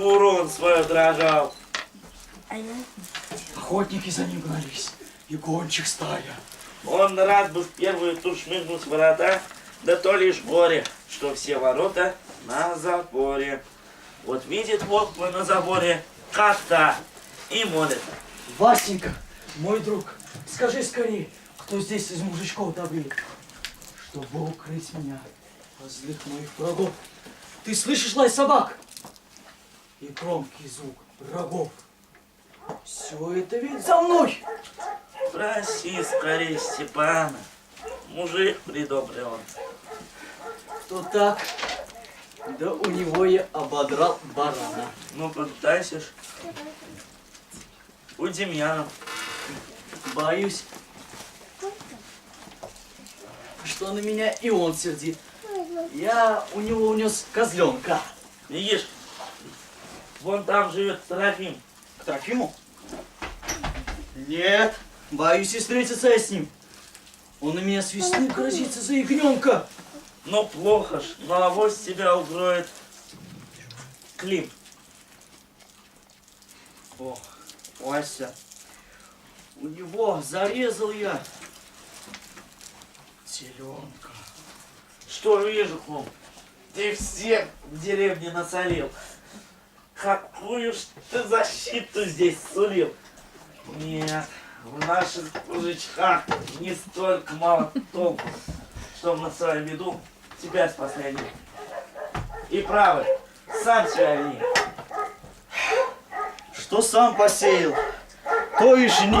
шкуру он свою дрожал. Охотники за ним гнались. И гончих стая. Он рад бы в первую ту шмыгнуть в ворота, да то лишь горе, что все ворота на заборе. Вот видит волк мой на заборе кота и молит. Васенька, мой друг, скажи скорее, кто здесь из мужичков добрее, чтобы укрыть меня от злых моих врагов. Ты слышишь лай собак? И громкий звук врагов. Все это ведь за мной. Проси скорее Степана, мужик придобрый он. То так, да у него я ободрал барана. Ну, подтасишь. У Демьяна. Боюсь, что на меня и он сердит. Я у него унес козленка. Видишь, вон там живет Трофим. К Трофиму? Нет, боюсь и встретиться я с ним. Он на меня свистнул, грозится за ягненка. Ну, плохо ж, но авось тебя укроет Клим. О, Вася, у него зарезал я теленка. Что вижу, Клум? Ты всех в деревне насолил. Какую ж ты защиту здесь сулил? Нет, в наших мужичках не столько мало толку, чтобы на свою беду тебя спасли они. И правы, сам себя вини. Что сам посеял, то и жни.